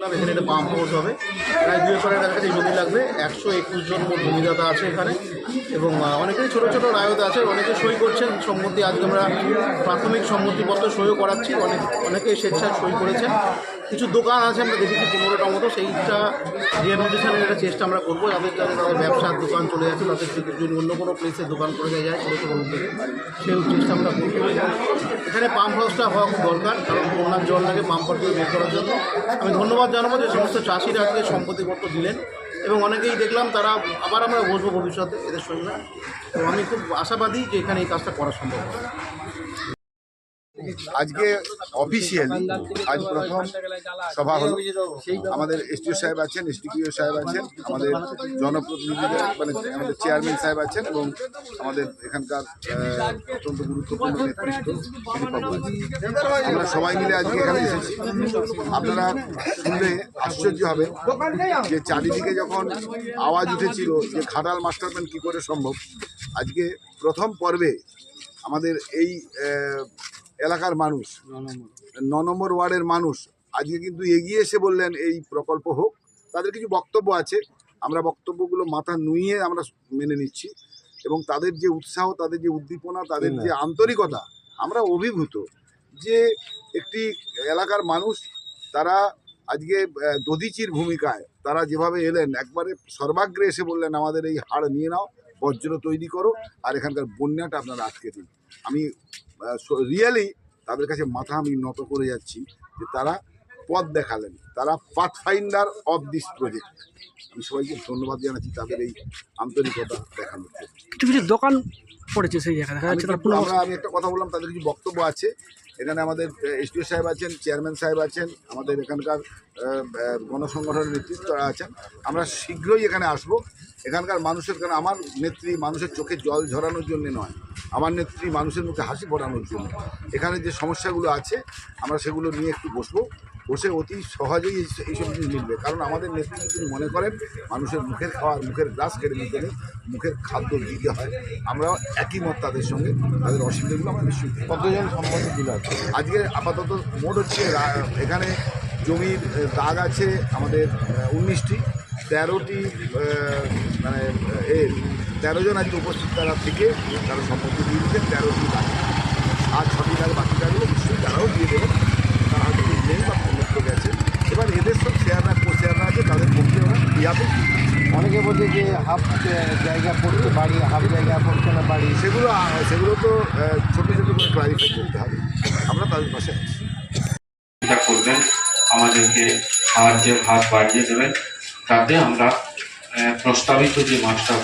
এখানে একটা pump house হবে। প্রায় দুই একরের কাছাকাছি জমি লাগবে। একশো একুশ জন জমিদাতা আছে এখানে। এবং অনেকেই ছোট ছোট রায়ত আছে, অনেকে সই করছেন। সম্মতি আজকে আমরা প্রাথমিক সম্মতিপত্র সইও করাচ্ছি। অনেক অনেকেই স্বেচ্ছায় সই করেছেন। কিছু দোকান আছে, আমরা দেখেছি পনেরোটা মতো। সেইটা রিহ্যাবিলিটেশনের একটা চেষ্টা আমরা করব। যাদের যাদের তাদের ব্যবসার দোকান চলে যাচ্ছে, তাদের যদি অন্য কোনো প্লেসে দোকান করে দেওয়া যায় ছোটো উদ্যোগে সেই চেষ্টা আমরা করব। এখানে পাম্প হাউসটা হওয়া খুব দরকার, কারণ বন্যার লাগে পাম্প হাউসগুলো বের করার জন্য। আমি ধন্যবাদ জানাব যে সমস্ত চাষিরা আজকে সম্পত্তিপত্র দিলেন, এবং অনেকেই দেখলাম তারা আবার আমরা বসবো ভবিষ্যতে এদের সঙ্গে। তো আমি খুব আশাবাদী যে এখানে এই কাজটা করা সম্ভব আজকে অফিসিয়ালি আজ প্রথম সভা হলো। আমাদের এসডিও সাহেব আছেন এসডিপিও সাহেব আছেন, আমাদের জনপ্রতিনিধিরা মানে আমাদের চেয়ারম্যান সাহেব আছেন এবং আমাদের এখানকার অত্যন্ত গুরুত্বপূর্ণ নেতৃত্ব আমরা সবাই মিলে আজকে এখানে এসেছি। আপনারা শুনলে আশ্চর্য হবে যে চারিদিকে যখন আওয়াজ উঠেছিল যে খাটাল মাস্টারম্যান কি করে সম্ভব, আজকে প্রথম পর্বে আমাদের এই এলাকার মানুষ ন নম্বর ওয়ার্ডের মানুষ আজকে কিন্তু এগিয়ে এসে বললেন এই প্রকল্প হোক। তাদের কিছু বক্তব্য আছে। আমরা বক্তব্যগুলো মাথা নুইয়ে আমরা মেনে নিচ্ছি এবং তাদের যে উৎসাহ তাদের যে উদ্দীপনা তাদের যে আন্তরিকতা আমরা অভিভূত যে একটি এলাকার মানুষ তারা আজকে দধিচির ভূমিকায় তারা যেভাবে এলেন একবারে সর্বাগ্রে এসে বললেন আমাদের এই হাড় নিয়ে নাও। বজ্র তৈরি করো আর এখানকার বন্যাটা আপনারা আটকে দিন। আমি রিয়েলি তাদের কাছে মাথা আমি নত করে যাচ্ছি যে তারা পথ দেখালেন। তারা path finder of this project আমি সবাইকে ধন্যবাদ জানাচ্ছি তাদের এই আন্তরিকতা দেখানোর জন্য। কিছু কিছু দোকান পড়েছে সেই জায়গায় আমরা আমি একটা কথা বললাম তাদের কিছু বক্তব্য আছে। এখানে আমাদের এসডিও সাহেব আছেন চেয়ারম্যান সাহেব আছেন আমাদের এখানকার গণসংগঠনের নেতৃত্বরা আছেন। আমরা শীঘ্রই এখানে আসব। এখানকার মানুষের কারণ আমার নেত্রী মানুষের চোখে জল ঝরানোর জন্য নয় আমার নেত্রী মানুষের মুখে হাসি ফোটানোর জন্য। এখানে যে সমস্যাগুলো আছে আমরা সেগুলো নিয়ে একটু বসবো। বসে অতি সহজেই এই- এইসব জিনিস মিলবে। কারণ আমাদের নেত্রী তিনি মনে করেন মানুষের মুখের খাওয়ার মুখের গ্রাস কেড়ে নিতে নেই মুখের খাদ্য দিতে হয় আমরাও একই মত তাদের সঙ্গে তাদের অসুবিধাগুলো দেখব। কতজন সম্মতি দিল আজকে? আপাতত মোট হচ্ছে এখানে জমির দাগ আছে আমাদের উনিশটি। তেরোটি মানে আহ, এ তেরো জন আজকে উপস্থিত তারা থেকে তারা সম্পত্তি দিয়ে দিচ্ছেন তেরোটি দাগ আর ছটি দাগ বাকি দাগগুলো নিশ্চয়ই তারাও দিয়ে দেবেন তারা হয়তো নেই বা অন্যত্র গেছে। এবার এদের সব শেয়াররা শেয়াররা আছে তাদের পক্ষে ওরা ইয়াতে। অনেকে বলছে যে হাফ জায়গা পড়ছে বাড়ি হাফ জায়গা পড়ছে না বাড়ি। সেগুলো সেগুলো তো ছোটো ছোটো করে ক্লারিফাই করতে হবে। আমরা তাদের পাশে আছি। করবেন আমাদেরকে সাহায্যের হাত বাড়িয়ে দেবেন। তাতে আমরা প্রস্তাবিত যে মাছটা